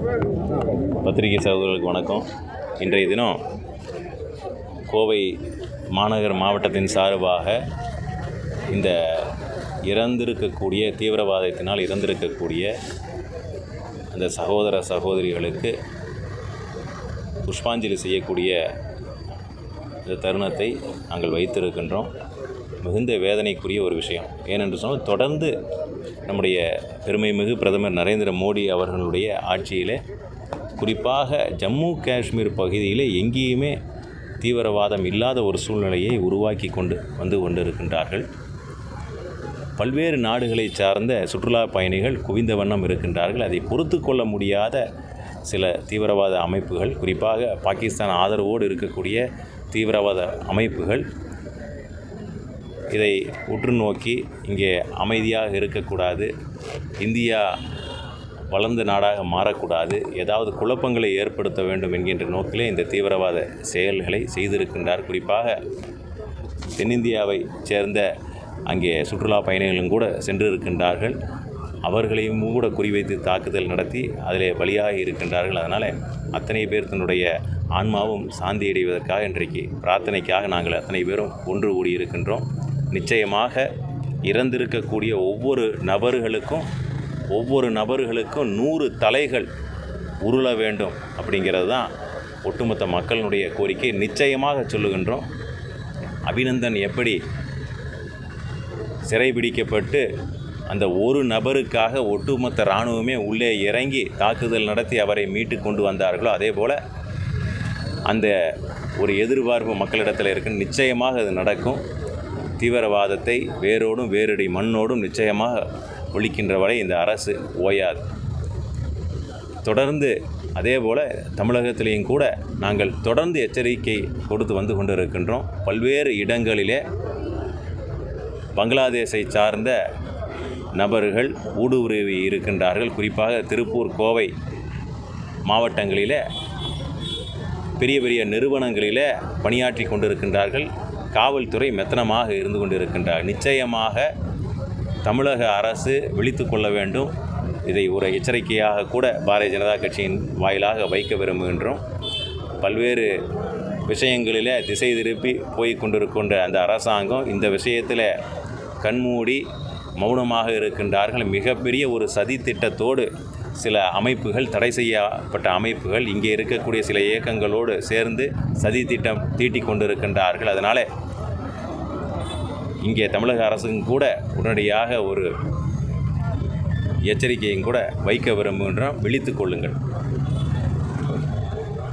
பத்திரிகை சகோதரர்களுக்கு வணக்கம். இன்றைய தினம் கோவை மாநகர் மாவட்டத்தின் சார்பாக இந்த இறந்திருக்கக்கூடிய தீவிரவாதத்தினால் இறந்திருக்கக்கூடிய அந்த சகோதர சகோதரிகளுக்கு புஷ்பாஞ்சலி செய்யக்கூடிய இந்த தருணத்தை நாங்கள் வைத்திருக்கின்றோம். மிகுந்த வேதனைக்குரிய ஒரு விஷயம். ஏனென்று சொன்னால் தொடர்ந்து நம்முடைய பெருமை மிகு பிரதமர் நரேந்திர மோடி அவர்களுடைய ஆட்சியிலே குறிப்பாக ஜம்மு காஷ்மீர் பகுதியிலே எங்கேயுமே தீவிரவாதம் இல்லாத ஒரு சூழ்நிலையை உருவாக்கி கொண்டு வந்து கொண்டிருக்கின்றார்கள். பல்வேறு நாடுகளை சார்ந்த சுற்றுலா பயணிகள் குவிந்த வண்ணம் இருக்கின்றார்கள். அதை பொறுத்து கொள்ள முடியாத சில தீவிரவாத அமைப்புகள் குறிப்பாக பாகிஸ்தான் ஆதரவோடு இருக்கக்கூடிய தீவிரவாத அமைப்புகள் இதை உற்று நோக்கி இங்கே அமைதியாக இருக்கக்கூடாது. இந்தியா வளர்ந்த நாடாக மாறக்கூடாது. ஏதாவது குழப்பங்களை ஏற்படுத்த வேண்டும் என்கின்ற நோக்கிலே இந்த தீவிரவாத செயல்களை செய்திருக்கின்றார். குறிப்பாக தென்னிந்தியாவை சேர்ந்த அங்கே சுற்றுலா பயணிகளும் கூட சென்றிருக்கின்றார்கள். அவர்களையும் கூட குறிவைத்து தாக்குதல் நடத்தி அதிலே வழியாக இருக்கின்றார்கள். அதனால் அத்தனை பேர் தன்னுடைய ஆன்மாவும் சாந்தி அடைவதற்காக இன்றைக்கு பிரார்த்தனைக்காக நாங்கள் அத்தனை பேரும் ஒன்று கூடியிருக்கின்றோம். நிச்சயமாக இறந்திருக்கக்கூடிய ஒவ்வொரு நபர்களுக்கும் ஒவ்வொரு நபர்களுக்கும் நூறு தலைகள் உருள வேண்டும் அப்படிங்கிறது தான் ஒட்டுமொத்த மக்களினுடைய கோரிக்கை. நிச்சயமாக சொல்லுகின்றோம் அபிநந்தன் எப்படி சிறைபிடிக்கப்பட்டு அந்த ஒரு நபருக்காக ஒட்டுமொத்த இராணுவமே உள்ளே இறங்கி தாக்குதல் நடத்தி அவரை மீட்டு கொண்டு வந்தார்களோ அதே போல் அந்த ஒரு எதிர்பார்ப்பு மக்களிடத்தில் இருக்குன்னு நிச்சயமாக அது நடக்கும். தீவிரவாதத்தை வேரோடும் வேரடி மண்ணோடும் நிச்சயமாக ஒழிக்கின்ற வரை இந்த அரசு ஓயாது. தொடர்ந்து அதே போல் தமிழகத்திலேயும் கூட நாங்கள் தொடர்ந்து எச்சரிக்கை கொடுத்து வந்து கொண்டிருக்கின்றோம். பல்வேறு இடங்களிலே பங்களாதேஷை சார்ந்த நபர்கள் ஊடுருவி இருக்கின்றார்கள். குறிப்பாக திருப்பூர் கோவை மாவட்டங்களில் பெரிய பெரிய நிறுவனங்களில் பணியாற்றி கொண்டிருக்கின்றார்கள். காவல்துறை மெத்தனமாக இருந்து கொண்டிருக்கின்றார். நிச்சயமாக தமிழக அரசு விழித்து கொள்ள வேண்டும். இதை ஒரு எச்சரிக்கையாக கூட பாரதிய ஜனதா கட்சியின் வாயிலாக வைக்க விரும்புகின்றோம். பல்வேறு விஷயங்களில் திசை திருப்பி போய் கொண்டிருக்கின்ற அந்த அரசாங்கம் இந்த விஷயத்தில் கண்மூடி மௌனமாக இருக்கின்றார்கள். மிகப்பெரிய ஒரு சதி திட்டத்தோடு சில அமைப்புகள் தடை செய்யப்பட்ட அமைப்புகள் இங்கே இருக்கக்கூடிய சில இயக்கங்களோடு சேர்ந்து சதி திட்டம் தீட்டி கொண்டிருக்கின்றார்கள். அதனால் இங்கே தமிழக அரசும் கூட உடனடியாக ஒரு எச்சரிக்கையும் கூட வைக்க விரும்புகின்றோம். விழித்து கொள்ளுங்கள்.